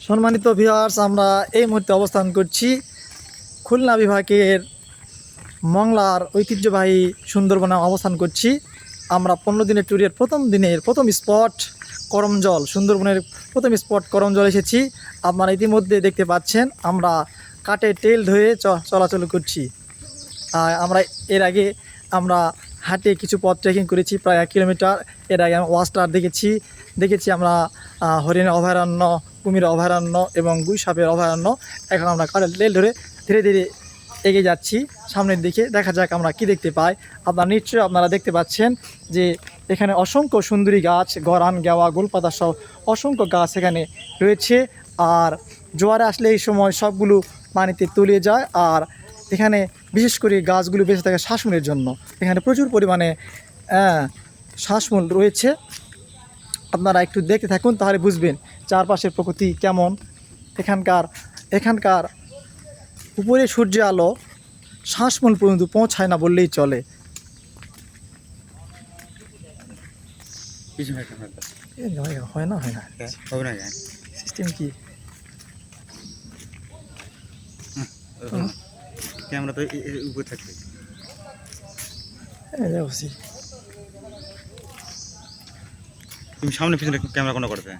সম্মানিত ভিউয়ার্স আমরা এই মুহূর্তে অবস্থান করছি খুলনা বিভাগের মংলার ঐতিহ্যবাহী সুন্দরবনে অবস্থান করছি। আমরা পনেরো দিনের ট্যুরের প্রথম দিনের প্রথম স্পট করমজল, সুন্দরবনের প্রথম স্পট করমজল এসেছি। আপনারা ইতিমধ্যে দেখতে পাচ্ছেন, আমরা কাটে টেল চ- চলাচল করছি। আমরা এর আগে আমরা হাটে কিছু পথ ট্রেকিং করেছি, প্রায় এক কিলোমিটার। এর আগে আমরা ওয়াস্টার দেখেছি। দেখেছি আমরা হরিণের অভয়ারণ্য কুমির অভয়ারণ্য এবং গুই সাপের অভয়ারণ্য। এখন আমরা কাঠের রেল ধরে ধীরে ধীরে এগিয়ে যাচ্ছি। সামনের দিকে দেখা যাক আমরা কি দেখতে পাই। আপনারা নিশ্চয়ই আপনারা দেখতে পাচ্ছেন যে এখানে অসংখ্য সুন্দরী গাছ, গরান, গেওয়া, গোলপাতা সহ অসংখ্য গাছ এখানে রয়েছে। আর জোয়ারে আসলে এই সময় সবগুলো পানিতে তলিয়ে যায়। আর এখানে বিশেষ করে গাছগুলো বেঁচে থাকে শ্বাসমূলের জন্য। এখানে প্রচুর পরিমাণে আহ, শ্বাসমূল রয়েছে। আপনারা একটু দেখতে থাকুন তাহলে বুঝবেন চারপাশের প্রকৃতি কেমন। এখানকার এখানকার উপরে সূর্য আলো শ্বাসমূল পর্যন্ত পৌঁছায় না বললেই চলে। হয় হয় না হয় না। হবে না সিস্টেম কি? ক্যামেরা তো উপরে থাকবে এই যে বসি। তুমি সামনে পিছনে ক্যামেরা কোনো করতে